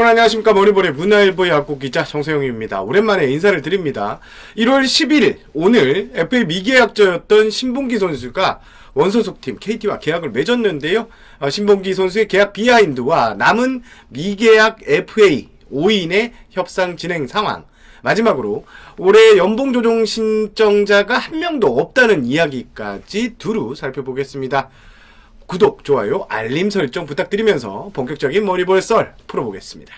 여러분 안녕하십니까 머니볼의 문화일보 야구 기자 정세영입니다. 오랜만에 인사를 드립니다. 1월 10일 오늘 FA 미계약자였던 신봉기 선수가 원소속팀 KT와 계약을 맺었는데요. 어, 신봉기 선수의 계약 비하인드와 남은 미계약 FA 5인의 협상 진행 상황 마지막으로 올해 연봉 조정 신청자가 한 명도 없다는 이야기까지 두루 살펴보겠습니다. 구독, 좋아요, 알림 설정 부탁드리면서 본격적인 머니볼 썰 풀어보겠습니다.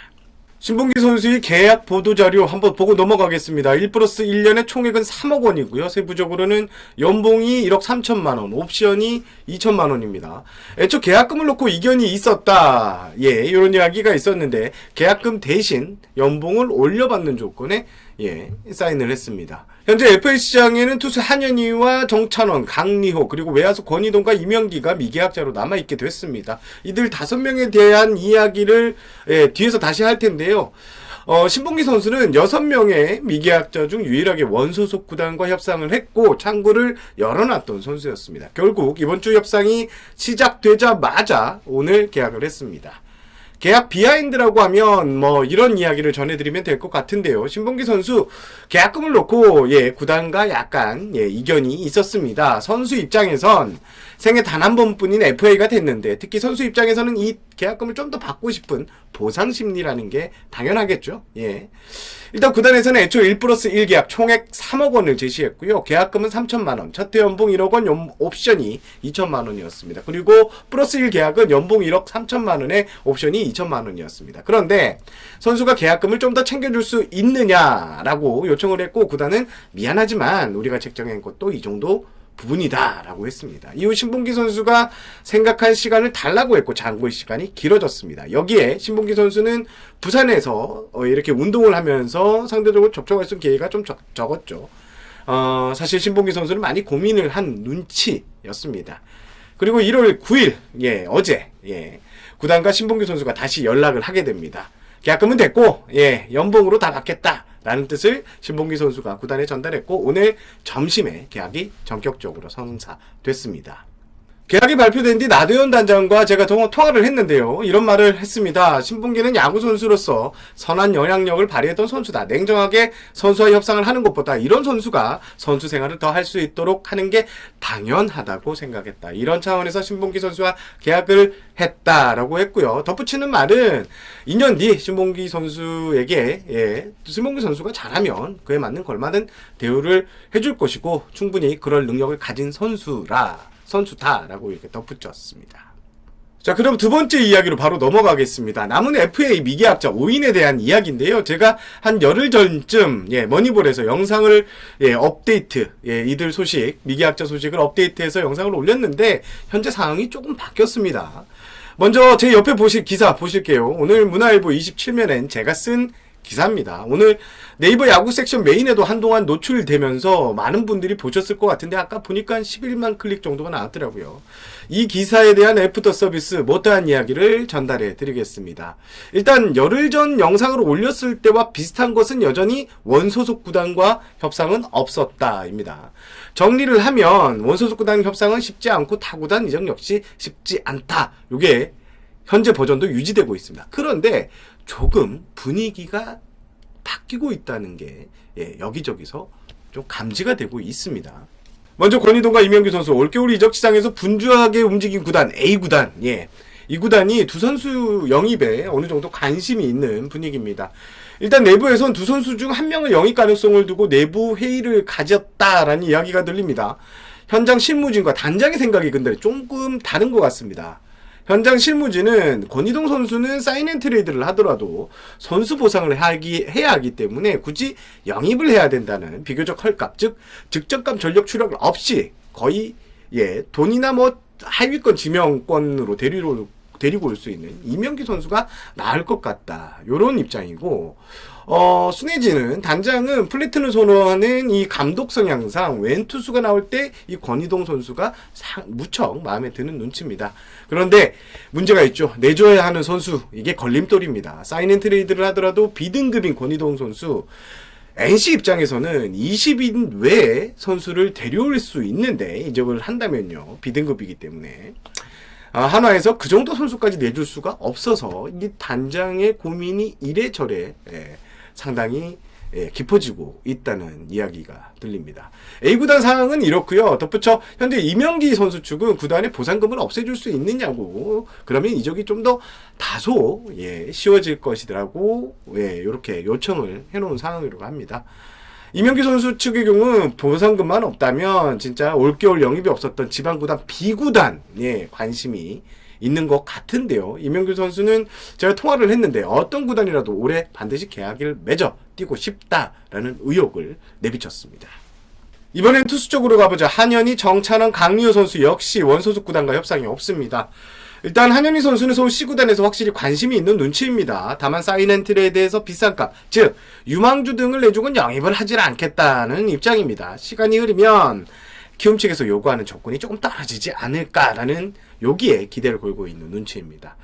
신봉기 선수의 계약 보도자료 한번 보고 넘어가겠습니다. 1 플러스 1년의 총액은 3억 원이고요. 세부적으로는 연봉이 1억 3천만 원, 옵션이 2천만 원입니다. 애초 계약금을 놓고 이견이 있었다. 예, 이런 이야기가 있었는데 계약금 대신 연봉을 올려받는 조건에 예, 사인을 했습니다. 현재 FA 시장에는 투수 한현희와 정찬원, 강리호 그리고 외야수 권희동과 이명기가 미계약자로 남아 있게 됐습니다. 이들 다섯 명에 대한 이야기를 예, 뒤에서 다시 할 텐데요. 어, 신봉기 선수는 여섯 명의 미계약자 중 유일하게 원소속 구단과 협상을 했고 창구를 열어놨던 선수였습니다. 결국 이번 주 협상이 시작되자마자 오늘 계약을 했습니다. 계약 비하인드라고 하면 뭐 이런 이야기를 전해드리면 될 것 같은데요. 신봉기 선수 계약금을 놓고 예 구단과 약간 예 이견이 있었습니다. 선수 입장에선 생애 단 한 번뿐인 FA가 됐는데 특히 선수 입장에서는 이 계약금을 좀 더 받고 싶은 보상 심리라는 게 당연하겠죠. 예. 일단 구단에서는 애초 1 플러스 1 계약 총액 3억 원을 제시했고요. 계약금은 3천만 원, 첫해 연봉 1억 원, 연- 옵션이 2천만 원이었습니다. 그리고 플러스 1 계약은 연봉 1억 3천만 원에 옵션이 2천만 원이었습니다. 그런데 선수가 계약금을 좀 더 챙겨줄 수 있느냐라고 요청을 했고 구단은 미안하지만 우리가 책정한 것도 이 정도 부분이다라고 했습니다. 이후 신봉기 선수가 생각한 시간을 달라고 했고 장고의 시간이 길어졌습니다. 여기에 신봉기 선수는 부산에서 어, 이렇게 운동을 하면서 상대적으로 접촉할 수 있는 기회가 좀 적, 적었죠. 어, 사실 신봉기 선수는 많이 고민을 한 눈치였습니다. 그리고 1월 9일, 예, 어제, 예, 구단과 신봉기 선수가 다시 연락을 하게 됩니다. 계약금은 됐고, 예, 연봉으로 다 받겠다. 라는 뜻을 신봉기 선수가 구단에 전달했고, 오늘 점심에 계약이 전격적으로 성사됐습니다. 계약이 발표된 뒤 나도현 단장과 제가 통- 통화를 했는데요. 이런 말을 했습니다. 신봉기는 야구 선수로서 선한 영향력을 발휘했던 선수다. 냉정하게 선수와 협상을 하는 것보다 이런 선수가 선수 생활을 더 할 수 있도록 하는 게 당연하다고 생각했다. 이런 차원에서 신봉기 선수와 계약을 했다라고 했고요. 덧붙이는 말은 2년 뒤 신봉기 선수에게 예, 신봉기 선수가 잘하면 그에 맞는 걸맞은 대우를 해줄 것이고 충분히 그럴 능력을 가진 선수라 선수다라고 이렇게 덧붙였습니다. 자, 그럼 두 번째 이야기로 바로 넘어가겠습니다. 남은 FA 미계약자 5인에 대한 이야기인데요. 제가 한 열흘 전쯤, 예, 머니볼에서 영상을, 예, 업데이트, 예, 이들 소식, 미계약자 소식을 업데이트해서 영상을 올렸는데, 현재 상황이 조금 바뀌었습니다. 먼저 제 옆에 보실 기사 보실게요. 오늘 문화일보 27면엔 제가 쓴 기사입니다. 오늘 네이버 야구 섹션 메인에도 한동안 노출되면서 많은 분들이 보셨을 것 같은데 아까 보니까 한 11만 클릭 정도가 나왔더라고요. 이 기사에 대한 애프터 서비스 못다한 이야기를 전달해 드리겠습니다. 일단 열흘 전 영상을 올렸을 때와 비슷한 것은 여전히 원소속 구단과 협상은 없었다입니다. 정리를 하면 원소속 구단 협상은 쉽지 않고 타구단 이적 역시 쉽지 않다. 요게 현재 버전도 유지되고 있습니다. 그런데 조금 분위기가 바뀌고 있다는 게 예, 여기저기서 좀 감지가 되고 있습니다. 먼저 권희동과 이명규 선수 올겨울 이적 시장에서 분주하게 움직인 구단 A 구단 예. 이 구단이 두 선수 영입에 어느 정도 관심이 있는 분위기입니다. 일단 내부에선 두 선수 중 한 명을 영입 가능성을 두고 내부 회의를 가졌다라는 이야기가 들립니다. 현장 실무진과 단장의 생각이 근데 조금 다른 것 같습니다. 현장 실무진은 권희동 선수는 사인앤 트레이드를 하더라도 선수 보상을 하기, 해야 하기 때문에 굳이 영입을 해야 된다는 비교적 헐값, 즉, 직접감 전력 추력 없이 거의, 예, 돈이나 뭐 하위권 지명권으로 데리러, 데리고 올 수 있는 이명기 선수가 나을 것 같다. 요런 입장이고, 어, 순해지는 단장은 플래튼을 선호하는 이 감독 성향상 왼 투수가 나올 때 이 권희동 선수가 상, 무척 마음에 드는 눈치입니다. 그런데 문제가 있죠. 내줘야 하는 선수 이게 걸림돌입니다. 사인앤 트레이드를 하더라도 B등급인 권희동 선수 NC 입장에서는 20인 외에 선수를 데려올 수 있는데 이적을 한다면요. B등급이기 때문에 아, 한화에서 그 정도 선수까지 내줄 수가 없어서 이 단장의 고민이 이래저래 예, 상당히 예, 깊어지고 있다는 이야기가 들립니다. A 구단 상황은 이렇고요. 덧붙여 현재 이명기 선수 측은 구단의 보상금을 없애줄 수 있느냐고 그러면 이적이 좀 더 다소 예, 쉬워질 것이라고 예, 이렇게 요청을 해놓은 상황이라고 합니다. 이명기 선수 측의 경우 보상금만 없다면 진짜 올겨울 영입이 없었던 지방구단 B구단에 관심이 있는 것 같은데요. 이명규 선수는 제가 통화를 했는데 어떤 구단이라도 올해 반드시 계약을 맺어 뛰고 싶다라는 의욕을 내비쳤습니다. 이번엔 투수 쪽으로 가보자. 한현희, 정찬원, 강리호 선수 역시 원소속 구단과 협상이 없습니다. 일단 한현희 선수는 서울 C구단에서 확실히 관심이 있는 눈치입니다. 다만 사인엔트에 대해서 비싼 값, 즉 유망주 등을 내주곤 영입을 하질 않겠다는 입장입니다. 시간이 흐르면 키움 측에서 요구하는 조건이 조금 떨어지지 않을까라는 여기에 기대를 걸고 있는 눈치입니다.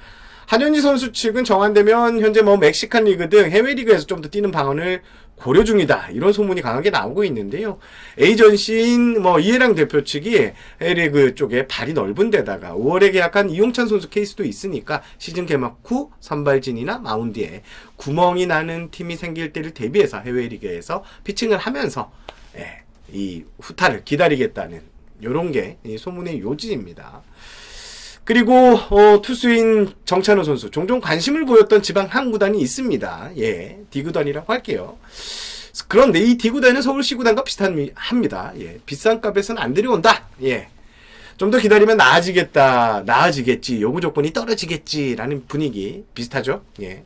한현희 선수 측은 정한되면 현재 뭐 멕시칸 리그 등 해외 리그에서 좀 더 뛰는 방안을 고려 중이다. 이런 소문이 강하게 나오고 있는데요. 에이전시인 뭐 이해랑 대표 측이 해외리그 쪽에 발이 넓은 데다가 5월에 계약한 이용찬 선수 케이스도 있으니까 시즌 개막 후 선발진이나 마운드에 구멍이 나는 팀이 생길 때를 대비해서 해외 리그에서 피칭을 하면서 예, 이 후타를 기다리겠다는 요런 게이 소문의 요지입니다. 그리고 어, 투수인 정찬호 선수 종종 관심을 보였던 지방 한 구단이 있습니다. 예, 디구단이라고 할게요. 그런데 이 디구단은 서울시 구단과 비슷합니다. 예, 비싼 값에서는 안 들여온다. 예, 좀 더 기다리면 나아지겠다, 나아지겠지, 요구 조건이 떨어지겠지라는 분위기 비슷하죠. 예,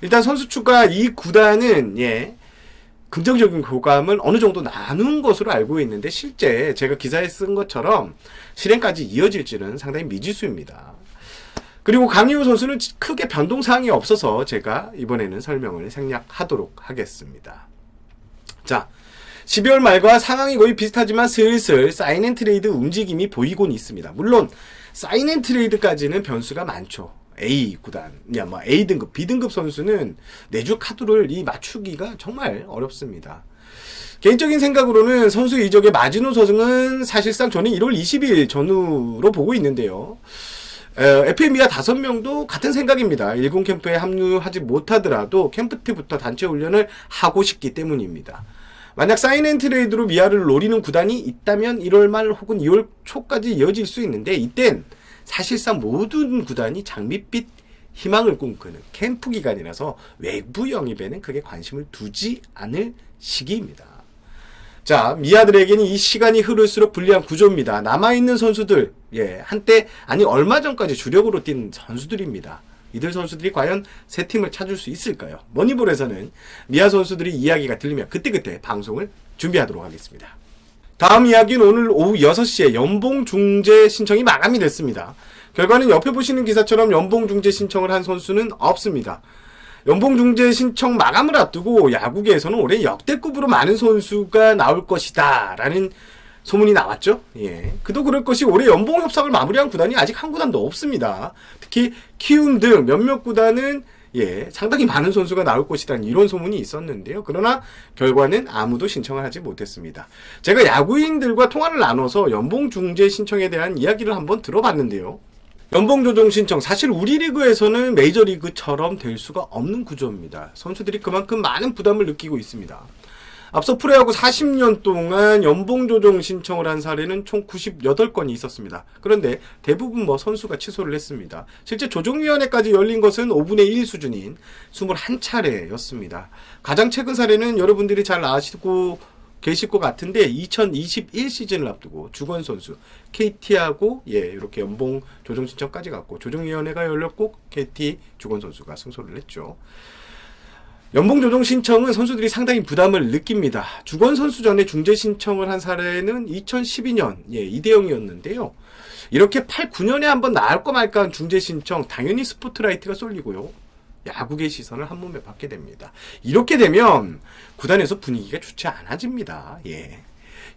일단 선수 추가 이 구단은 예. 긍정적인 교감을 어느 정도 나눈 것으로 알고 있는데 실제 제가 기사에 쓴 것처럼 실행까지 이어질지는 상당히 미지수입니다. 그리고 강희우 선수는 크게 변동사항이 없어서 제가 이번에는 설명을 생략하도록 하겠습니다. 자, 12월 말과 상황이 거의 비슷하지만 슬슬 사인앤트레이드 움직임이 보이곤 있습니다. 물론 사인앤트레이드까지는 변수가 많죠. A 구단, 야, 뭐 A 등급, B 등급 선수는 내주 카드를 이 맞추기가 정말 어렵습니다. 개인적인 생각으로는 선수 이적의 마지노 서승은 사실상 저는 1월 20일 전후로 보고 있는데요. FM이가 다섯 명도 같은 생각입니다. 일군 캠프에 합류하지 못하더라도 캠프 때부터 단체 훈련을 하고 싶기 때문입니다. 만약 사인앤 트레이드로 미아를 노리는 구단이 있다면 1월 말 혹은 2월 초까지 이어질 수 있는데 이땐 사실상 모든 구단이 장밋빛 희망을 꿈꾸는 캠프 기간이라서 외부 영입에는 크게 관심을 두지 않을 시기입니다. 자, 미아들에게는 이 시간이 흐를수록 불리한 구조입니다. 남아있는 선수들, 예, 한때, 아니, 얼마 전까지 주력으로 뛴 선수들입니다. 이들 선수들이 과연 새 팀을 찾을 수 있을까요? 머니볼에서는 미아 선수들이 이야기가 들리면 그때그때 방송을 준비하도록 하겠습니다. 다음 이야기는 오늘 오후 6시에 연봉 중재 신청이 마감이 됐습니다. 결과는 옆에 보시는 기사처럼 연봉 중재 신청을 한 선수는 없습니다. 연봉 중재 신청 마감을 앞두고 야구계에서는 올해 역대급으로 많은 선수가 나올 것이다. 라는 소문이 나왔죠. 예. 그도 그럴 것이 올해 연봉 협상을 마무리한 구단이 아직 한 구단도 없습니다. 특히 키움 등 몇몇 구단은 예, 상당히 많은 선수가 나올 것이라는 이런 소문이 있었는데요. 그러나 결과는 아무도 신청을 하지 못했습니다. 제가 야구인들과 통화를 나눠서 연봉 중재 신청에 대한 이야기를 한번 들어봤는데요. 연봉 조정 신청 사실 우리 리그에서는 메이저 리그처럼 될 수가 없는 구조입니다. 선수들이 그만큼 많은 부담을 느끼고 있습니다. 앞서 프로야구 40년 동안 연봉 조정 신청을 한 사례는 총 98건이 있었습니다. 그런데 대부분 뭐 선수가 취소를 했습니다. 실제 조정위원회까지 열린 것은 5분의 1 수준인 21차례였습니다. 가장 최근 사례는 여러분들이 잘 아시고 계실 것 같은데 2021 시즌을 앞두고 주건 선수 KT하고 예 이렇게 연봉 조정 신청까지 갔고 조정위원회가 열렸고 KT 주건 선수가 승소를 했죠. 연봉 조정 신청은 선수들이 상당히 부담을 느낍니다. 주건 선수 전에 중재 신청을 한 사례는 2012년 예, 이대영이었는데요. 이렇게 8, 9년에 한번 나을 거 말까 한 중재 신청 당연히 스포트라이트가 쏠리고요. 야구의 시선을 한 몸에 받게 됩니다. 이렇게 되면 구단에서 분위기가 좋지 않아집니다. 예.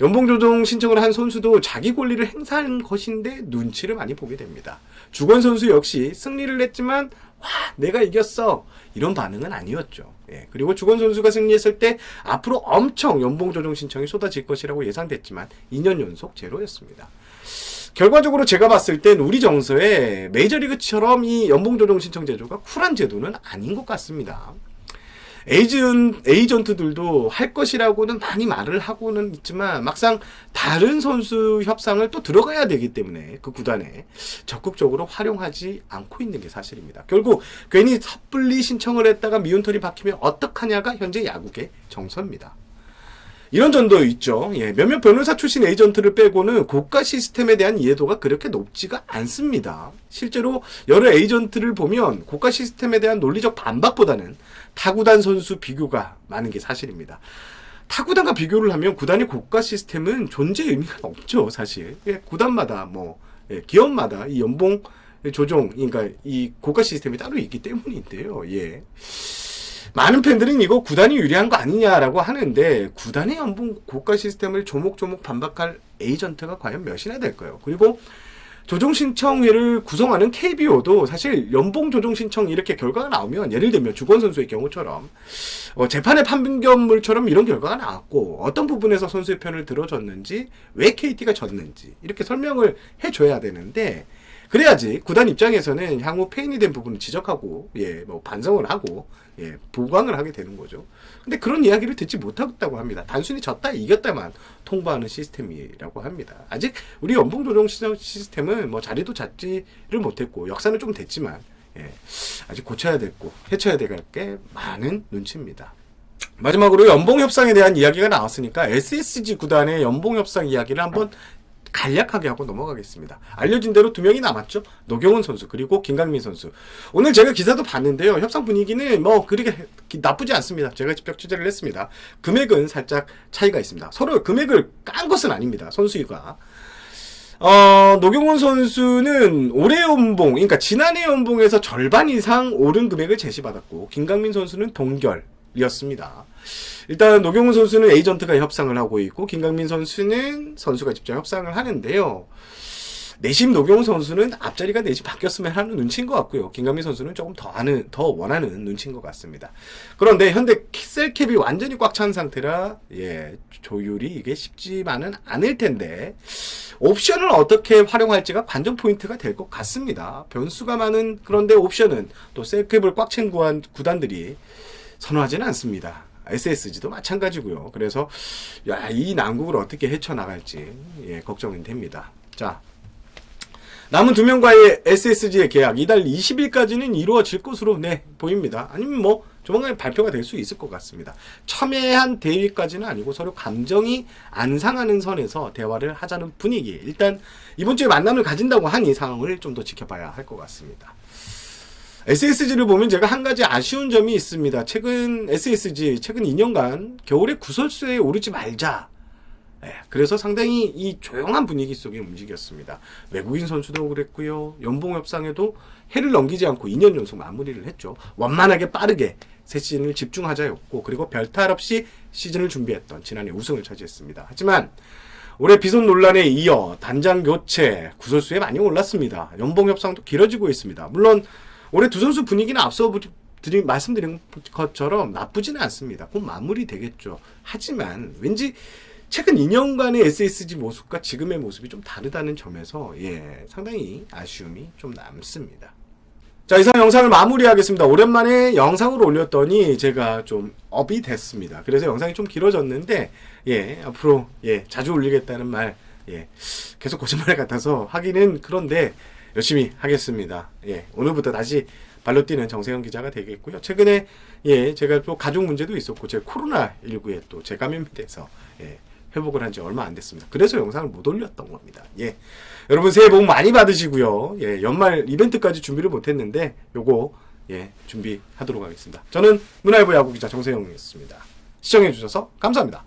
연봉 조정 신청을 한 선수도 자기 권리를 행사한 것인데 눈치를 많이 보게 됩니다. 주건 선수 역시 승리를 했지만 와 내가 이겼어 이런 반응은 아니었죠. 예. 그리고 주건 선수가 승리했을 때 앞으로 엄청 연봉 조정 신청이 쏟아질 것이라고 예상됐지만 2년 연속 제로였습니다. 결과적으로 제가 봤을 땐 우리 정서에 메이저리그처럼 이 연봉 조정 신청 제도가 쿨한 제도는 아닌 것 같습니다. 에이전, 에이전트들도 할 것이라고는 많이 말을 하고는 있지만 막상 다른 선수 협상을 또 들어가야 되기 때문에 그 구단에 적극적으로 활용하지 않고 있는 게 사실입니다. 결국 괜히 섣불리 신청을 했다가 미운털이 박히면 어떡하냐가 현재 야구의 정서입니다. 이런 점도 있죠. 예, 몇몇 변호사 출신 에이전트를 빼고는 고가 시스템에 대한 이해도가 그렇게 높지가 않습니다. 실제로 여러 에이전트를 보면 고가 시스템에 대한 논리적 반박보다는 타구단 선수 비교가 많은 게 사실입니다. 타구단과 비교를 하면 구단의 고가 시스템은 존재 의미가 없죠, 사실. 예, 구단마다 뭐 예, 기업마다 이 연봉 조정, 그러니까 이 고가 시스템이 따로 있기 때문인데요. 예. 많은 팬들은 이거 구단이 유리한 거 아니냐라고 하는데 구단의 연봉 고가 시스템을 조목조목 반박할 에이전트가 과연 몇이나 될까요? 그리고 조정 신청회를 구성하는 KBO도 사실 연봉 조정 신청 이렇게 결과가 나오면 예를 들면 주권 선수의 경우처럼 어, 재판의 판결물처럼 이런 결과가 나왔고 어떤 부분에서 선수의 편을 들어줬는지 왜 KT가 졌는지 이렇게 설명을 해줘야 되는데 그래야지 구단 입장에서는 향후 페인이 된 부분을 지적하고 예 뭐 반성을 하고 예 보강을 하게 되는 거죠. 근데 그런 이야기를 듣지 못하고 합니다. 단순히 졌다 이겼다만 통보하는 시스템이라고 합니다. 아직 우리 연봉 조정 시스템- 시스템은 뭐 자리도 잡지를 못했고 역사는 좀 됐지만 예 아직 고쳐야 됐고 해쳐야 될 게 많은 눈치입니다. 마지막으로 연봉 협상에 대한 이야기가 나왔으니까 SSG 구단의 연봉 협상 이야기를 한번 간략하게 하고 넘어가겠습니다. 알려진 대로 두 명이 남았죠. 노경훈 선수 그리고 김강민 선수. 오늘 제가 기사도 봤는데요. 협상 분위기는 뭐 그렇게 나쁘지 않습니다. 제가 직접 취재를 했습니다. 금액은 살짝 차이가 있습니다. 서로 금액을 깐 것은 아닙니다. 선수가. 어, 노경훈 선수는 올해 연봉, 그러니까 지난해 연봉에서 절반 이상 오른 금액을 제시받았고, 김강민 선수는 동결이었습니다. 일단 노경훈 선수는 에이전트가 협상을 하고 있고, 김강민 선수는 선수가 직접 협상을 하는데요. 내심 노경훈 선수는 앞자리가 내심 바뀌었으면 하는 눈치인 것 같고요. 김강민 선수는 조금 더 하는, 더 원하는 눈치인 것 같습니다. 그런데 현대 셀캡이 완전히 꽉 찬 상태라, 예, 조율이 이게 쉽지만은 않을 텐데, 옵션을 어떻게 활용할지가 관전 포인트가 될 것 같습니다. 변수가 많은 그런데 옵션은 또 셀캡을 꽉 찬 구한 구단들이 선호하지는 않습니다. SSG도 마찬가지고요. 그래서 야, 이 난국을 어떻게 헤쳐나갈지 예, 걱정이 됩니다. 자, 남은 두 명과의 SSG의 계약 이달 20일까지는 이루어질 것으로 네 보입니다. 아니면 뭐 조만간 발표가 될 수 있을 것 같습니다. 첨예한 대위까지는 아니고 서로 감정이 안 상하는 선에서 대화를 하자는 분위기. 일단 이번 주에 만남을 가진다고 하니 상황을 좀 더 지켜봐야 할 것 같습니다. SSG를 보면 제가 한 가지 아쉬운 점이 있습니다. 최근 SSG 최근 2년간 겨울에 구설수에 오르지 말자. 예, 그래서 상당히 이 조용한 분위기 속에 움직였습니다. 외국인 선수도 그랬고요. 연봉 협상에도 해를 넘기지 않고 2년 연속 마무리를 했죠. 원만하게 빠르게 새 시즌을 집중하자였고 그리고 별탈 없이 시즌을 준비했던 지난해 우승을 차지했습니다. 하지만 올해 비선 논란에 이어 단장 교체 구설수에 많이 올랐습니다. 연봉 협상도 길어지고 있습니다. 물론 올해 두 선수 분위기는 앞서 드리, 말씀드린 것처럼 나쁘지는 않습니다. 곧 마무리 되겠죠. 하지만 왠지 최근 2년간의 SSG 모습과 지금의 모습이 좀 다르다는 점에서 예, 상당히 아쉬움이 좀 남습니다. 자, 이상 영상을 마무리하겠습니다. 오랜만에 영상을 올렸더니 제가 좀 업이 됐습니다. 그래서 영상이 좀 길어졌는데 예, 앞으로 예, 자주 올리겠다는 말 예, 계속 거짓말 같아서 하기는 그런데 열심히 하겠습니다. 예, 오늘부터 다시 발로 뛰는 정세영 기자가 되겠고요. 최근에 예, 제가 또 가족 문제도 있었고 제 코로나 19에 또 재감염이 돼서 예, 회복을 한 지 얼마 안 됐습니다. 그래서 영상을 못 올렸던 겁니다. 예. 여러분 새해 복 많이 받으시고요. 예, 연말 이벤트까지 준비를 못 했는데 요거 예, 준비하도록 하겠습니다. 저는 문화일보 야구 기자 정세영이었습니다. 시청해 주셔서 감사합니다.